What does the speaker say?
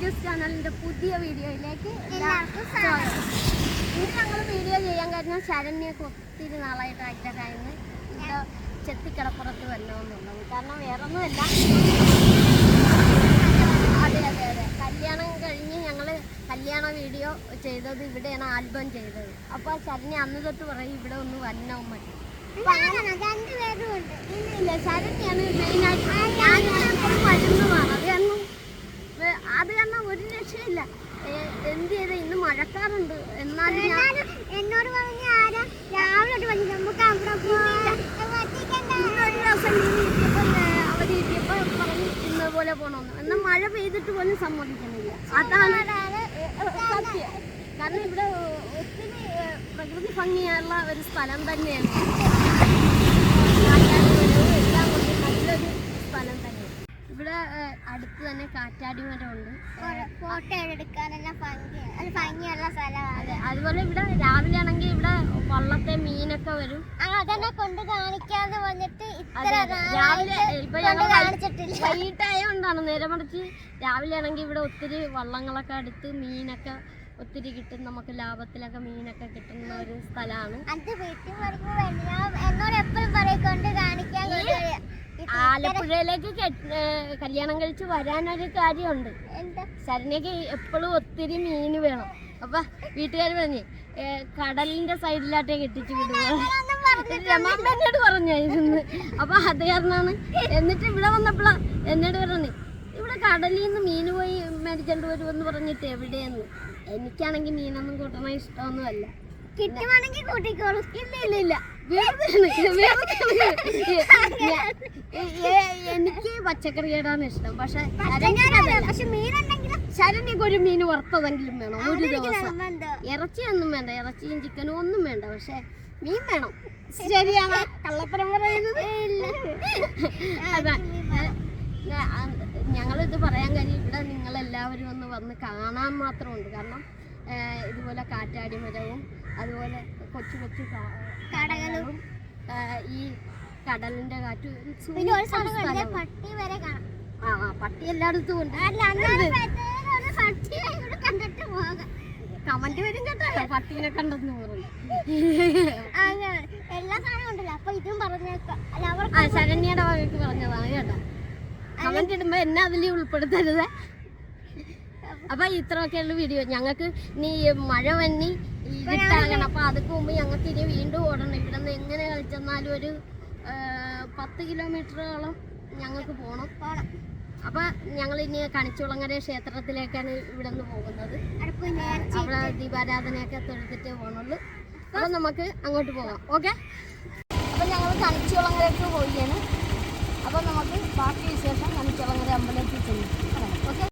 Videos ചാനലിന്റെ പുതിയ വീഡിയോയിലേക്ക് എല്ലാവർക്കും സ്വാഗതം. ഇന്ന് ഞങ്ങൾ വീഡിയോ ചെയ്യാൻ കാരണം ശരണ്യൊക്കെ ഒത്തിരി നാളായിട്ട് ആഗ്രഹമായിരുന്നു ചെത്തിക്കടപ്പുറത്ത് വരണമെന്നുള്ളത്. കാരണം വേറൊന്നുമല്ല. അതെ അതെ അതെ. കല്യാണം കഴിഞ്ഞ് ഞങ്ങൾ കല്യാണ വീഡിയോ ചെയ്തത് ഇവിടെയാണ് ആൽബം ചെയ്തത്. അപ്പോൾ ശരണ്യ അന്ന് തൊട്ട് പറയും ഇവിടെ ഒന്ന് വരണം മതി ശരണ്യാണ് മെയിനായിട്ട് ഞാൻ എപ്പോഴും വരുന്നതാണ് അത് കാരണം വേ- അത് കാരണം ഒരു രക്ഷയില്ല ഏ, എന്ത് ചെയ്ത് ഇന്ന് മഴക്കാറുണ്ട് എന്നാലും ഞാൻ എന്നാലും എന്നോട് പറഞ്ഞ ആരാ രാവിലെ തൊട്ട് പറഞ്ഞു നമുക്ക് അവിടെ പോകാം ഇന്ന് ഒരു ദിവസം ലീവ് കിട്ടിയപ്പോൾ അവധി കിട്ടിയപ്പോൾ പറഞ്ഞു ഇന്ന പോലെ പോകണമെന്ന് എന്നാൽ മഴ പെയ്തിട്ട് പോലും സമ്മതിക്കുന്നില്ല. അതാണ് സത്യം. കാരണം ഇവിടെ ഒത്തിരി പ്രകൃതി ഭംഗിയുള്ള ഒരു സ്ഥലം തന്നെയാണ്. കാറ്റാടിമരവും എല്ലാം കൊണ്ട് നല്ലൊരു സ്ഥലം തന്നെയാണ്. ഇവിടെ ഏ, അടുത്ത് തന്നെ കാറ്റാടി മരമുണ്ട് ഫോട്ടോ എടുക്കാനെല്ലാം ഭംഗിയുള്ള സ്ഥലമാണ്. അതുപോലെ ഇവിടെ രാവിലെ ആണെങ്കിൽ ഇവിടെ വള്ളത്തെ മീനൊക്കെ വരും. അതെന്നെ കൊണ്ട് കാണിക്കാതെ വന്നിട്ട് അതെ, ഇത്ര അതെ. രാവിലെ ഇപ്പൊ ഞങ്ങൾ വൈകിട്ടായോണ്ടാണ് നേരെ മറിച്ച് രാവിലെ ആണെങ്കിൽ ഇവിടെ ഒത്തിരി വള്ളങ്ങളൊക്കെ അടുത്ത് മീനൊക്കെ ഒത്തിരി കിട്ടും നമുക്ക് ലാഭത്തിലൊക്കെ മീനൊക്കെ കിട്ടുന്ന ഒരു സ്ഥലമാണ് ആലപ്പുഴയിലേക്ക് കല്യാണം കഴിച്ച് വരാനൊരു കാര്യമുണ്ട്. ശരണയ്ക്ക് ശരണ്യക്ക് എപ്പോഴും ഒത്തിരി മീൻ വേണം. അപ്പൊ വീട്ടുകാർ പറഞ്ഞേ കടലിന്റെ സൈഡിലാട്ടേ കെട്ടിച്ച് വിടുക. എന്നോട് പറഞ്ഞായിരുന്നു. അപ്പൊ അത് കാരണമാണ്. എന്നിട്ട് ഇവിടെ വന്നപ്പോഴാ എന്നോട് പറഞ്ഞു ഇവിടെ കടലിൽ നിന്ന് മീൻ പോയി മേടിച്ചോണ്ട് വരുമെന്ന് പറഞ്ഞിട്ട് എവിടെയെന്ന്? എനിക്കാണെങ്കിൽ മീനൊന്നും കൂട്ടണ ഇഷ്ടമൊന്നുമല്ല. കിട്ടുവാണെങ്കിൽ കൂട്ടിക്കോളൂ. ഇല്ല ഇല്ല ഇല്ല. എനിക്ക് പച്ചക്കറിയോടാണ് ഇഷ്ടം. പക്ഷെ ശരണിക്ക് പക്ഷെ മീനുണ്ടെങ്കിലും? ശരണ്യക്ക് ഒരു മീൻ വറുത്തതെങ്കിലും വേണം. ഒരു ദിവസം. ഇറച്ചിയൊന്നും വേണ്ട. ഇറച്ചിയും ചിക്കനും ഒന്നും വേണ്ട. പക്ഷെ മീൻ വേണം. ശരിയാണ്. കള്ളത്തരം പറയുന്നത്? ഞങ്ങളിത് പറയാൻ കാര്യം ഇവിടെ നിങ്ങളെല്ലാവരും ഒന്ന് വന്ന് കാണാൻ മാത്രമുണ്ട്. കാരണം ഇതുപോലെ കാറ്റാടിമരവും അതുപോലെ കൊച്ചു കൊച്ചു കടകളും. ഈ കടലിന്റെ കാറ്റും. പട്ടി വരെ കാണാം. ആ പട്ടി എല്ലായിടത്തും ഉണ്ട്. അല്ല കണ്ടിട്ട് പോകാം. കമന്റ് വരും കേട്ടോ. പട്ടീനെ കണ്ടെന്ന് അങ്ങനെ എല്ലാ സാധനവും ഉണ്ടല്ലോ. അപ്പൊ ഇതും പറഞ്ഞേക്കാം. ആ ശരണ്യയുടെ വകയ്ക്ക് പറഞ്ഞതാണ് കേട്ടോ. കമന്റ് ഇടുമ്പോ എന്നെ അതിൽ ഉൾപ്പെടുത്തരുത്. അപ്പൊ ഇത്രയൊക്കെയുള്ള വീഡിയോ ഞങ്ങൾക്ക് നീ മഴ വന്നി ഇരുട്ടാകണം അപ്പൊ അതൊക്കെ മുമ്പ് ഞങ്ങൾക്ക് ഇനി വീണ്ടും ഓടണം. ഇവിടെ നിന്ന് എങ്ങനെ കളിച്ചെന്നാലും ഒരു പത്ത് കിലോമീറ്ററോളം ഞങ്ങൾക്ക് പോകണം പോണം. അപ്പൊ ഞങ്ങൾ ഇനി കണിച്ചുളങ്ങര ക്ഷേത്രത്തിലേക്കാണ് ഇവിടെ നിന്ന് പോകുന്നത്. അവിടെ ദീപാരാധനയൊക്കെ തൊഴുത്തിട്ട് പോകണുള്ളൂ അപ്പൊ നമുക്ക് അങ്ങോട്ട് പോകാം ഓക്കെ? അപ്പൊ ഞങ്ങൾ കണിച്ചുളങ്ങരക്ക് പോവുകയാണ്. അപ്പൊ നമുക്ക് ബാക്കി വിശേഷം കണിച്ചുളങ്ങര അമ്പലത്തിൽ ചെല്ലും ഓക്കെ?